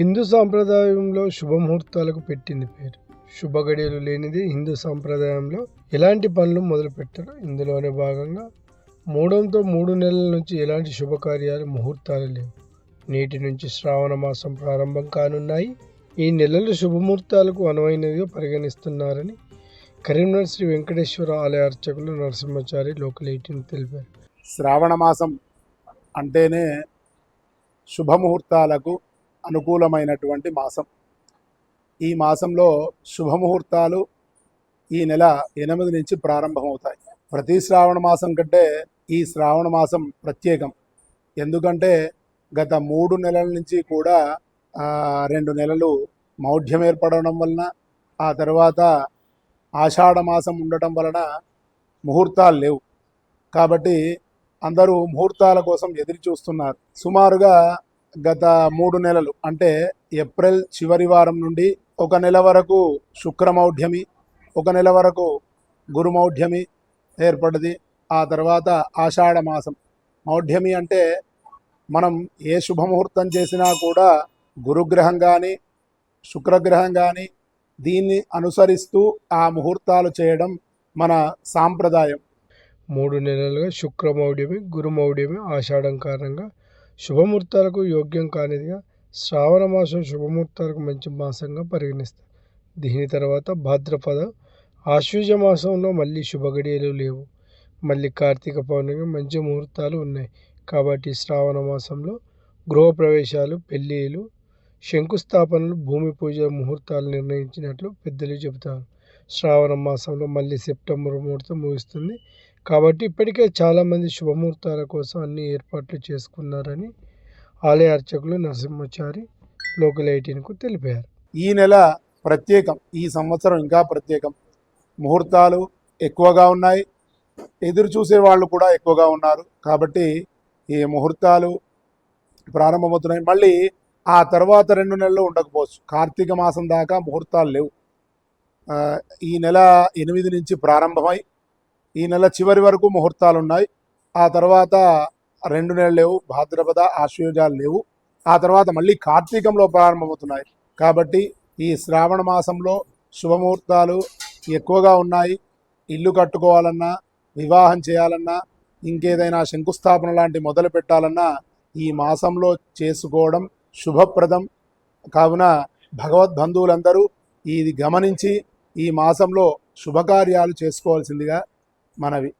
హిందూ సాంప్రదాయంలో శుభముహూర్తాలకు పెట్టింది పేరు. శుభ గడియలు లేనిది హిందూ సాంప్రదాయంలో ఎలాంటి పనులు మొదలు పెట్టరు ఇందులోనే భాగంగా మూడంతో మూడు నెలల నుంచి ఎలాంటి శుభకార్యాలు ముహూర్తాలు లేవు. నేటి నుంచి శ్రావణ మాసం ప్రారంభం కానున్నాయి. ఈ నెలలు శుభముహూర్తాలకు అనువైనదిగా పరిగణిస్తున్నారని కరీంనగర్ శ్రీ వెంకటేశ్వర ఆలయ అర్చకులు నరసింహచారి లోకల్ ఎయిటీన్ తెలిపారు. శ్రావణ మాసం అంటేనే శుభముహూర్తాలకు అనుకూలమైనటువంటి మాసం. ఈ మాసంలో శుభముహూర్తాలు ఈ నెల ఎనిమిది నుంచి ప్రారంభమవుతాయి. ప్రతి శ్రావణ మాసం కంటే ఈ శ్రావణ మాసం ప్రత్యేకం. ఎందుకంటే గత మూడు నెలల నుంచి కూడా రెండు నెలలు మౌఢ్యం ఏర్పడడం వలన ఆ తర్వాత ఆషాఢ మాసం ఉండటం వలన ముహూర్తాలు లేవు. కాబట్టి అందరూ ముహూర్తాల కోసం ఎదురు చూస్తున్నారు సుమారుగా గత మూడు నెలలు అంటే ఏప్రిల్ చివరి వారం నుండి ఒక నెల వరకు శుక్రమౌఢ్యమి ఒక నెల వరకు గురుమౌఢ్యమి ఏర్పడింది. ఆ తర్వాత ఆషాఢ మాసం. మౌఢ్యమి అంటే మనం ఏ శుభముహూర్తం చేసినా కూడా గురుగ్రహం కానీ శుక్రగ్రహం కానీ దీన్ని అనుసరిస్తూ ఆ ముహూర్తాలు చేయడం మన సాంప్రదాయం. మూడు నెలలుగా శుక్రమౌఢ్యమి గురుమౌఢ్యమి ఆషాఢం కారణంగా శుభముహూర్తాలకు యోగ్యం కానిదిగా శ్రావణ మాసం శుభముహూర్తాలకు మంచి మాసంగా పరిగణిస్తారు. దీని తర్వాత భాద్రపద ఆశ్వజ మాసంలో మళ్ళీ శుభగడియలు లేవు. మళ్ళీ కార్తీక పౌర్ణమి మంచి ముహూర్తాలు ఉన్నాయి. కాబట్టి శ్రావణ మాసంలో గృహప్రవేశాలు పెళ్ళిళ్ళు శంకుస్థాపనలు భూమి పూజ ముహూర్తాలు నిర్ణయించినట్లు పెద్దలు చెబుతారు. శ్రావణ మాసంలో మళ్ళీ సెప్టెంబర్ ముహూర్తం ముగుస్తుంది. కాబట్టి ఇప్పటికే చాలామంది శుభముహూర్తాల కోసం అన్ని ఏర్పాట్లు చేసుకున్నారని ఆలయ అర్చకులు నరసింహచారి లోకల్ ఎయిటీన్కు తెలిపారు. ఈ నెల ప్రత్యేకం ఈ సంవత్సరం ఇంకా ప్రత్యేకం. ముహూర్తాలు ఎక్కువగా ఉన్నాయి. ఎదురు చూసే వాళ్ళు కూడా ఎక్కువగా ఉన్నారు. కాబట్టి ఈ ముహూర్తాలు ప్రారంభమవుతున్నాయి. మళ్ళీ ఆ తర్వాత రెండు నెలలు ఉండకపోవచ్చు. కార్తీక మాసం దాకా ముహూర్తాలు లేవు. ఈ నెల ఎనిమిది నుంచి ప్రారంభమై ఈ నెల చివరి వరకు ముహూర్తాలు ఉన్నాయి ఆ తర్వాత రెండు నెలలు లేవు భాద్రపద ఆశ్వయుజాలు లేవు. ఆ తర్వాత మళ్ళీ కార్తీకంలో ప్రారంభమవుతున్నాయి. కాబట్టి ఈ శ్రావణ మాసంలో శుభముహూర్తాలు ఎక్కువగా ఉన్నాయి. ఇల్లు కట్టుకోవాలన్నా వివాహం చేయాలన్నా ఇంకేదైనా శంకుస్థాపన లాంటి మొదలు పెట్టాలన్నా ఈ మాసంలో చేసుకోవడం శుభప్రదం. కావున భగవద్బంధువులందరూ ఇది గమనించి ఈ మాసంలో శుభకార్యాలు చేసుకోవాల్సిందిగా మనవి.